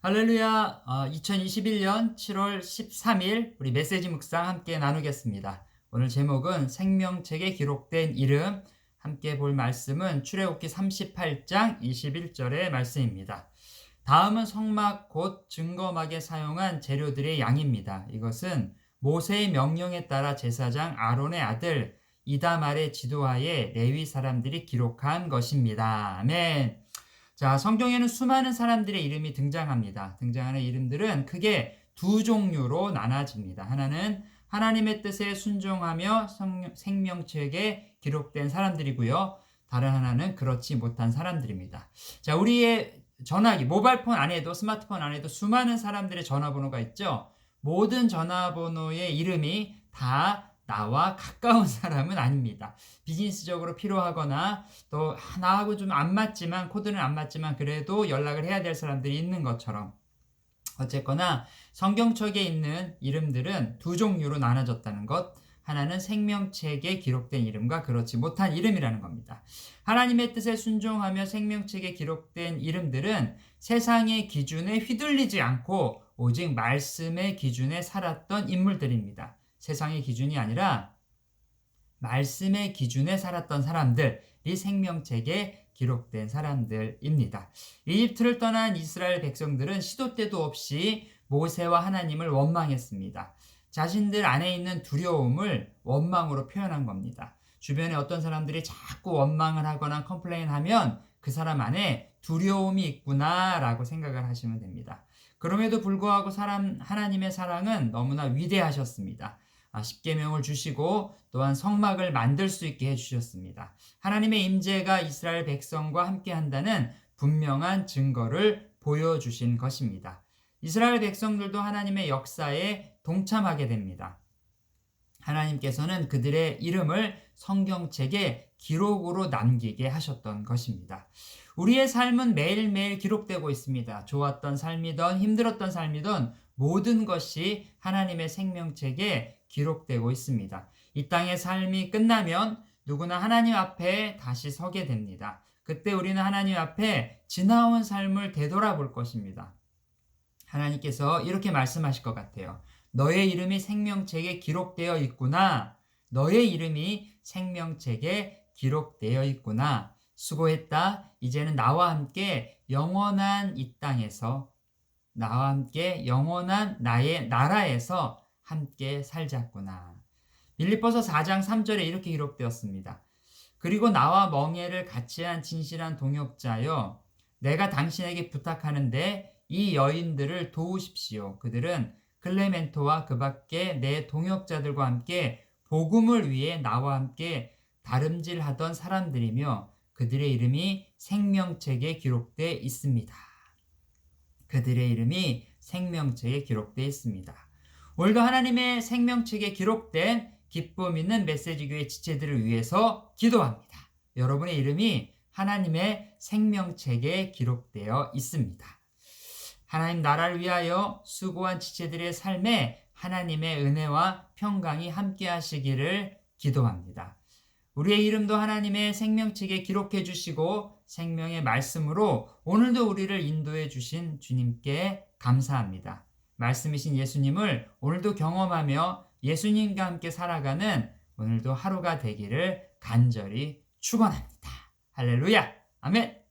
할렐루야. 어, 2021년 7월 13일 우리 메시지 묵상 함께 나누겠습니다. 오늘 제목은 생명책에 기록된 이름 함께 볼 말씀은 출애굽기 38장 21절의 말씀입니다. 다음은 성막 곧 증거막에 사용한 재료들의 양입니다. 이것은 모세의 명령에 따라 제사장 아론의 아들 이다말의 지도하에 레위 사람들이 기록한 것입니다. 아멘. 자, 성경에는 수많은 사람들의 이름이 등장합니다. 등장하는 이름들은 크게 두 종류로 나눠집니다. 하나는 하나님의 뜻에 순종하며 성, 생명책에 기록된 사람들이고요. 다른 하나는 그렇지 못한 사람들입니다. 자, 우리의 전화기, 모바일폰 안에도 스마트폰 안에도 수많은 사람들의 전화번호가 있죠. 모든 전화번호의 이름이 다 나와 가까운 사람은 아닙니다. 비즈니스적으로 필요하거나 또 나하고 좀 안 맞지만 코드는 안 맞지만 그래도 연락을 해야 될 사람들이 있는 것처럼 어쨌거나 성경책에 있는 이름들은 두 종류로 나눠졌다는 것. 하나는 생명책에 기록된 이름과 그렇지 못한 이름이라는 겁니다. 하나님의 뜻에 순종하며 생명책에 기록된 이름들은 세상의 기준에 휘둘리지 않고 오직 말씀의 기준에 살았던 인물들입니다. 세상의 기준이 아니라 말씀의 기준에 살았던 사람들이 생명책에 기록된 사람들입니다. 이집트를 떠난 이스라엘 백성들은 시도 때도 없이 모세와 하나님을 원망했습니다. 자신들 안에 있는 두려움을 원망으로 표현한 겁니다. 주변에 어떤 사람들이 자꾸 원망을 하거나 컴플레인 하면 그 사람 안에 두려움이 있구나라고 생각을 하시면 됩니다. 그럼에도 불구하고 사람, 하나님의 사랑은 너무나 위대하셨습니다. 아, 십계명을 주시고 또한 성막을 만들 수 있게 해주셨습니다. 하나님의 임재가 이스라엘 백성과 함께 한다는 분명한 증거를 보여주신 것입니다. 이스라엘 백성들도 하나님의 역사에 동참하게 됩니다. 하나님께서는 그들의 이름을 성경책에 기록으로 남기게 하셨던 것입니다. 우리의 삶은 매일매일 기록되고 있습니다. 좋았던 삶이든 힘들었던 삶이든 모든 것이 하나님의 생명책에 기록되고 있습니다. 이 땅의 삶이 끝나면 누구나 하나님 앞에 다시 서게 됩니다. 그때 우리는 하나님 앞에 지나온 삶을 되돌아볼 것입니다. 하나님께서 이렇게 말씀하실 것 같아요. 너의 이름이 생명책에 기록되어 있구나. 너의 이름이 생명책에 기록되어 있구나. 수고했다. 이제는 나와 함께 영원한 이 땅에서 나와 함께 영원한 나의 나라에서 함께 살자꾸나. 빌립보서 4장 3절에 이렇게 기록되었습니다. 그리고 나와 멍해를 같이 한 진실한 동역자여 내가 당신에게 부탁하는데 이 여인들을 도우십시오. 그들은 클레멘토와 그 밖에 내 동역자들과 함께 복음을 위해 나와 함께 다름질하던 사람들이며 그들의 이름이 생명책에 기록되어 있습니다. 그들의 이름이 생명책에 기록되어 있습니다. 오늘도 하나님의 생명책에 기록된 기쁨 있는 메시지 교회 지체들을 위해서 기도합니다. 여러분의 이름이 하나님의 생명책에 기록되어 있습니다. 하나님 나라를 위하여 수고한 지체들의 삶에 하나님의 은혜와 평강이 함께 하시기를 기도합니다. 우리의 이름도 하나님의 생명책에 기록해 주시고 생명의 말씀으로 오늘도 우리를 인도해 주신 주님께 감사합니다. 말씀이신 예수님을 오늘도 경험하며 예수님과 함께 살아가는 오늘도 하루가 되기를 간절히 축원합니다. 할렐루야. 아멘.